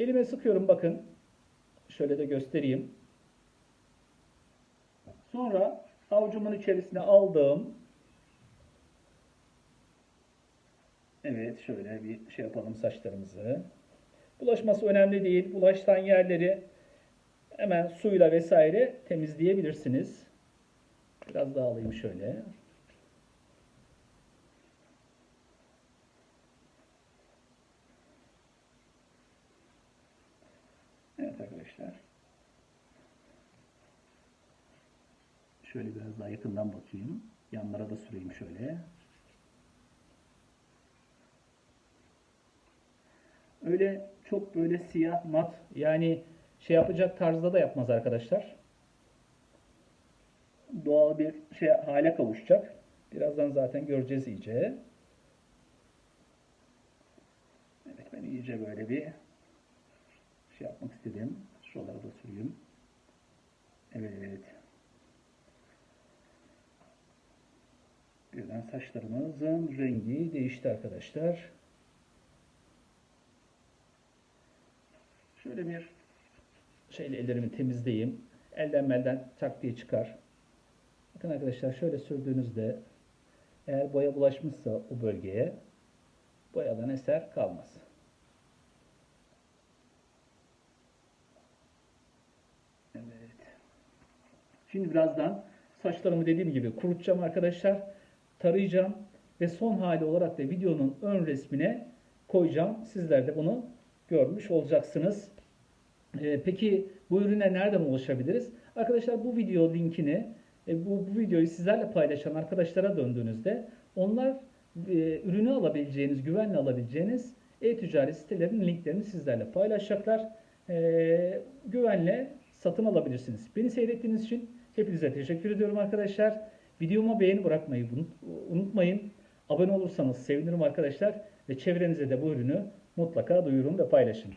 Elime sıkıyorum bakın. Şöyle de göstereyim. Sonra avucumun içerisine aldım. Evet şöyle bir şey yapalım saçlarımızı. Bulaşması önemli değil. Bulaştan yerleri hemen suyla vesaire temizleyebilirsiniz. Biraz daha alayım şöyle. Evet arkadaşlar. Şöyle biraz daha yakından bakayım. Yanlara da süreyim şöyle. Öyle çok böyle siyah mat yani şey yapacak tarzda da yapmaz arkadaşlar. Doğal bir şey hale kavuşacak. Birazdan zaten göreceğiz iyice. Evet ben iyice böyle bir şey yapmak istedim. Şuralara da süreyim. Evet. Birden saçlarımızın rengi değişti arkadaşlar. Şöyle bir şeyle ellerimi temizleyeyim. Elden melden tak diye çıkar. Bakın arkadaşlar şöyle sürdüğünüzde eğer boya bulaşmışsa o bölgeye boyadan eser kalmaz. Evet. Şimdi birazdan saçlarımı dediğim gibi kurutacağım arkadaşlar. Tarayacağım ve son hali olarak da videonun ön resmine koyacağım. Sizler de bunu görmüş olacaksınız. Ee, peki bu ürüne nereden ulaşabiliriz? Arkadaşlar bu video linkini e, bu, bu videoyu sizlerle paylaşan arkadaşlara döndüğünüzde onlar e, ürünü alabileceğiniz, güvenle alabileceğiniz e-ticaret sitelerinin linklerini sizlerle paylaşacaklar. E, güvenle satın alabilirsiniz. Beni seyrettiğiniz için hepinize teşekkür ediyorum arkadaşlar. Videoma beğeni bırakmayı unutmayın. Abone olursanız sevinirim arkadaşlar ve çevrenize de bu ürünü mutlaka duyurun ve paylaşın.